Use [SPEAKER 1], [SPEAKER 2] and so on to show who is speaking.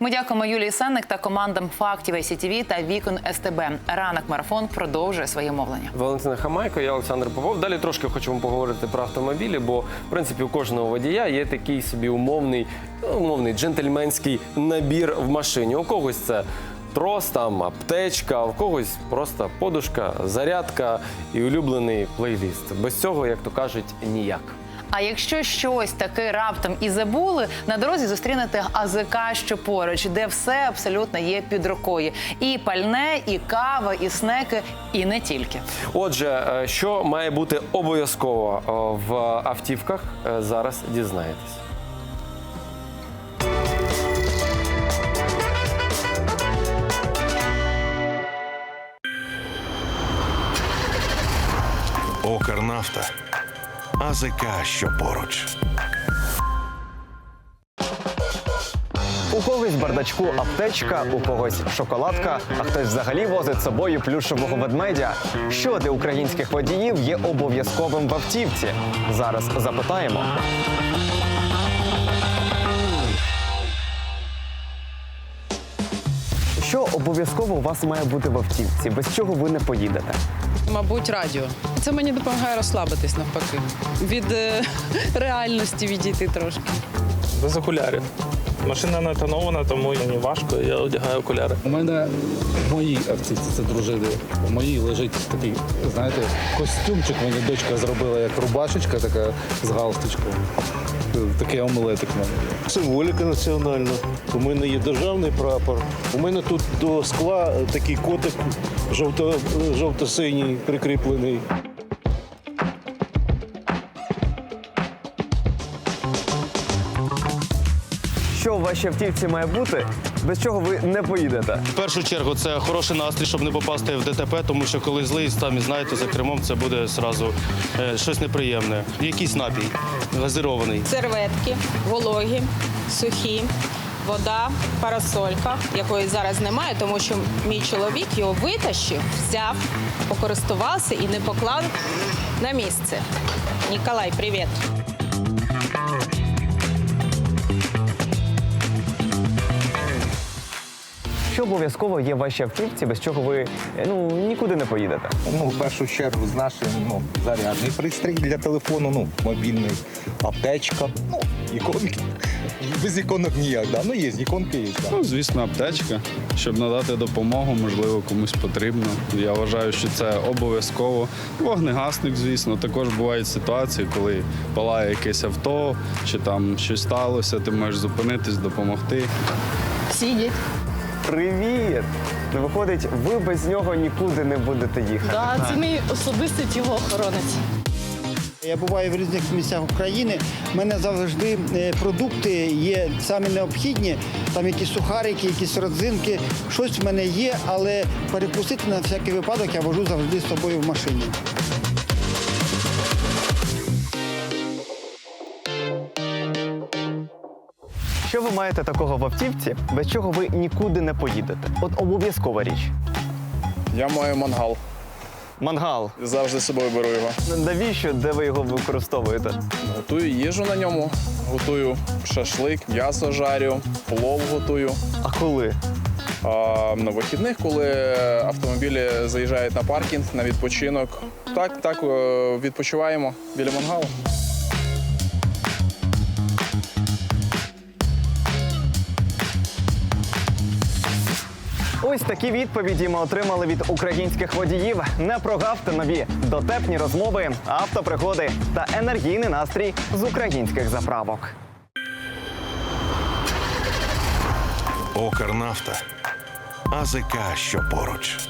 [SPEAKER 1] Ми дякуємо Юлії Сенник та командам фактів ICTV та Вікон СТБ. Ранок марафон продовжує своє мовлення.
[SPEAKER 2] Валентина Хамайко, я Олександр Попов. Далі трошки хочемо поговорити про автомобілі, бо в принципі у кожного водія є такий собі умовний, ну, умовний джентльменський набір в машині. У когось це трос, там аптечка, у когось просто подушка, зарядка і улюблений плейліст. Без цього, як то кажуть, ніяк.
[SPEAKER 1] А якщо щось таке раптом і забули, на дорозі зустрінете АЗК, що поруч, де все абсолютно є під рукою. І пальне, і кава, і снеки, і не тільки.
[SPEAKER 2] Отже, е, що має бути обов'язково е, в автівках, е, зараз дізнаєтесь.
[SPEAKER 3] Укрнафта. АЗК, що поруч.
[SPEAKER 4] У когось бардачку аптечка, у когось шоколадка, а хтось взагалі возить з собою плюшевого ведмедя. Що для українських водіїв є обов'язковим в автівці? Зараз запитаємо. Що обов'язково у вас має бути в автівці, без чого ви не поїдете?
[SPEAKER 5] Мабуть, радіо. Це мені допомагає розслабитись навпаки. Від е, реальності відійти трошки.
[SPEAKER 6] Без окулярів. Машина не тонована, тому мені важко, я одягаю окуляри.
[SPEAKER 7] У мене в моїй автівці це дружини. У моїй лежить такий, знаєте, костюмчик. Мені дочка зробила як рубашечка, така з галстучком. Такий омелетик в мене.
[SPEAKER 8] Символіка національна. У мене є державний прапор. У мене тут до скла такий котик жовто-синій прикріплений.
[SPEAKER 4] Вашій автівці має бути, без чого ви не поїдете?
[SPEAKER 9] В першу чергу це хороший настрій, щоб не попасти в ДТП, тому що коли злий, самі знаєте, за кермом це буде зразу е, щось неприємне. Якийсь напій газирований.
[SPEAKER 10] серветки, вологі, сухі, вода, парасолька, якої зараз немає, тому що мій чоловік його витащив, взяв, покористувався і не поклав на місце. Ніколай, привіт.
[SPEAKER 4] Обов'язково є в вашій автівці, без чого ви е, ну нікуди не поїдете?
[SPEAKER 11] Ну, в першу чергу, з нашим ну, зарядний пристрій для телефону, ну, мобільний, аптечка, ну, іконки. Без іконок ніяк, да. Ну, є, іконки є. Да.
[SPEAKER 7] Ну, звісно, аптечка, щоб надати допомогу, можливо, комусь потрібно. Я вважаю, що це обов'язково. Вогнегасник, звісно, також бувають ситуації, коли палає якесь авто, чи там щось сталося, ти можеш зупинитись, допомогти.
[SPEAKER 10] Сидіть.
[SPEAKER 4] Привіт! Ну, виходить, ви без нього нікуди не будете їхати.
[SPEAKER 5] Да, це мій особистий тілоохоронець.
[SPEAKER 12] Я буваю в різних місцях України. У мене завжди е, продукти є самі необхідні. Там якісь сухарики, якісь родзинки. Щось в мене є, але перекусити на всякий випадок я вожу завжди з собою в машині.
[SPEAKER 4] Що ви маєте такого в автівці, без чого ви нікуди не поїдете? От обов'язкова річ.
[SPEAKER 6] Я маю мангал.
[SPEAKER 4] Мангал.
[SPEAKER 6] Завжди з собою беру його.
[SPEAKER 4] Навіщо, де ви його використовуєте?
[SPEAKER 6] Готую їжу на ньому, готую шашлик, м'ясо жарю, плов готую.
[SPEAKER 4] А коли?
[SPEAKER 6] А на вихідних, коли автомобілі заїжджають на паркінг, на відпочинок. Так, так, е, відпочиваємо біля мангалу.
[SPEAKER 4] Ось такі відповіді ми отримали від українських водіїв. Не прогавте нові дотепні розмови, автопригоди та енергійний настрій з українських заправок.
[SPEAKER 3] Окернафта АЗК, що поруч.